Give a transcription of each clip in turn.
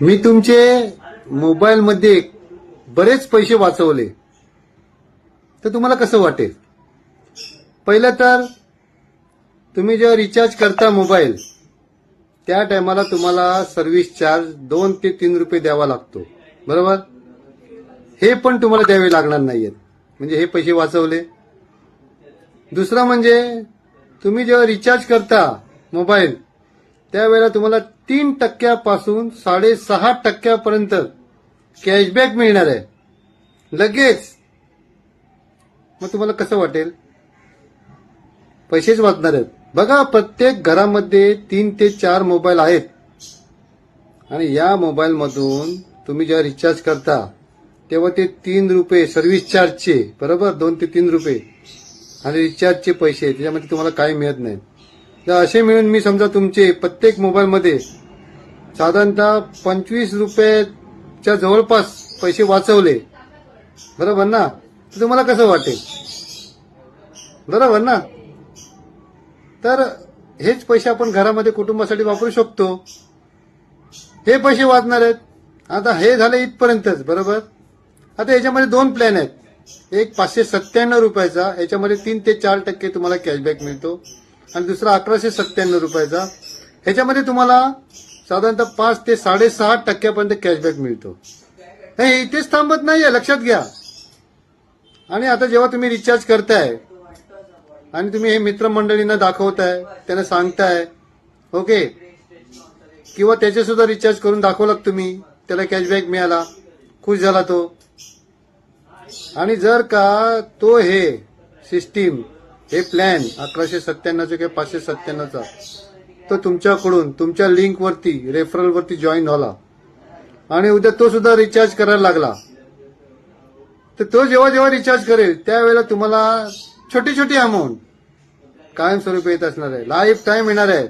मी तुमचे मोबाईलमध्ये बरेच पैसे वाचवले. तर तुम्हाला कसं वाटेल? पहिलं तर तुम्ही जेव्हा रिचार्ज करता मोबाईल त्या टायमाला तुम्हाला सर्व्हिस चार्ज दोन ते तीन रुपये द्यावा लागतो. बरोबर? हे पण तुम्हाला द्यावे लागणार नाहीयेत. म्हणजे हे पैसे वाचवले. दुसरं म्हणजे तुम्ही जेव्हा रिचार्ज करता मोबाईल त्यावेळेला तुम्हाला तीन टक्क्यापासून साडेसहा टक्क्यापर्यंत कॅशबॅक मिळणार आहे. लगेच. मग तुम्हाला कसं वाटेल? पैसेच वाचणार आहेत. बघा प्रत्येक घरामध्ये तीन ते चार मोबाईल आहेत. आणि या मोबाईलमधून तुम्ही जेव्हा रिचार्ज करता तेव्हा ते तीन रुपये सर्व्हिस चार्जचे बरोबर? दोन ते तीन रुपये. आणि रिचार्जचे पैसे त्याच्यामध्ये तुम्हाला काही मिळत नाही. तर असे मिळून मी समजा तुमचे प्रत्येक मोबाईलमध्ये साधारणतः पंचवीस रुपयाच्या जवळपास पैसे वाचवले. बरोबर ना? तर तुम्हाला कसं वाटेल? बरोबर ना? तर हेच पैसे आपण घरामध्ये कुटुंबासाठी वापरू शकतो. हे पैसे वाचणार आहेत. आता हे झाले इथपर्यंतच बरोबर? आता याच्यामध्ये दोन प्लॅन आहेत. एक पाचशे सत्त्याण्णव रुपयाचा याच्यामध्ये तीन ते चार टक्के तुम्हाला कॅशबॅक मिळतो. आणि दुसरा अकराशे सत्त्याण्णव रुपयाचा. ह्याच्यामध्ये तुम्हाला साधारणतः पाच ते साडेसहा टक्क्यापर्यंत कॅशबॅक मिळतो. हे इथेच थांबत नाहीये लक्षात घ्या. आणि आता जेव्हा तुम्ही रिचार्ज करताय आणि तुम्ही हे मित्रमंडळींना दाखवताय त्यांना सांगताय ओके? किंवा त्याचे सुद्धा रिचार्ज करून दाखवलात तुम्ही त्याला कॅशबॅक मिळाला खुश झाला तो. आणि जर का तो हे सिस्टीम हे प्लॅन अकराशे सत्त्याण्णवचा किंवा पाचशे सत्त्याण्णवचा तो तुमच्याकडून तुमच्या लिंकवरती रेफरलवरती जॉईन झाला. आणि उद्या तो सुद्धा रिचार्ज करायला लागला. तर तो जेव्हा जेव्हा रिचार्ज करेल त्यावेळेला तुम्हाला छोटी छोटी अमाऊंट कायमस्वरूपी येत असणार आहे. लाईफ टाईम येणार आहे.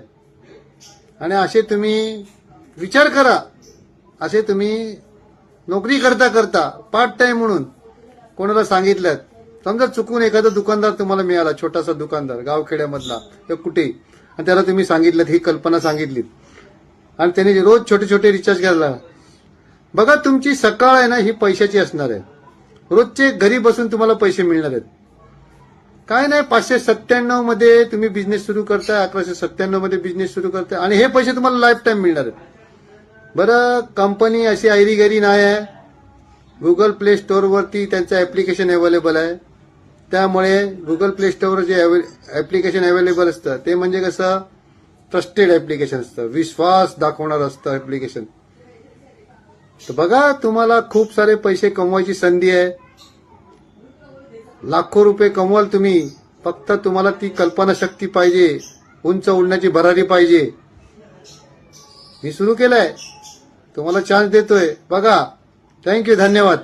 आणि असे तुम्ही विचार करा. असे तुम्ही नोकरी करता करता पार्ट टाइम म्हणून कोणाला सांगितलं समजा चुकून एखादा दुकानदार तुम्हाला मिळाला छोटासा दुकानदार गावखेड्यामधला किंवा कुठे? आणि त्याला तुम्ही सांगितलं ही कल्पना सांगितली. आणि त्याने रोज छोटे छोटे रिचार्ज घ्यायला बघा तुमची सकाळ आहे ना ही पैशाची असणार आहे. रोजचे घरी बसून तुम्हाला पैसे मिळणार आहेत. काय नाही पाचशे सत्त्याण्णवमध्ये तुम्ही बिझनेस सुरू करताय अकराशे सत्त्याण्णवमध्ये बिझनेस सुरू करताय आणि हे पैसे तुम्हाला लाईफ टाईम मिळणार आहेत. बरं कंपनी अशी आयरीगरी नाही आहे. गुगल प्ले स्टोअरवरती त्यांचं ॲप्लिकेशन अवेलेबल आहे. त्यामुळे गुगल प्ले स्टोअरवर जे ऍप्लिकेशन अवेलेबल असतं ते म्हणजे कसं? ट्रस्टेड ऍप्लिकेशन असतं. विश्वास दाखवणार असतं ऍप्लिकेशन तर बघा तुम्हाला खूप सारे पैसे कमवायची संधी आहे. लाखो रुपये कमवाल तुम्ही. फक्त तुम्हाला ती कल्पना शक्ती पाहिजे. उंच उडण्याची भरारी पाहिजे. मी सुरू केलंय. तुम्हाला चान्स देतोय. बघा. थँक्यू धन्यवाद.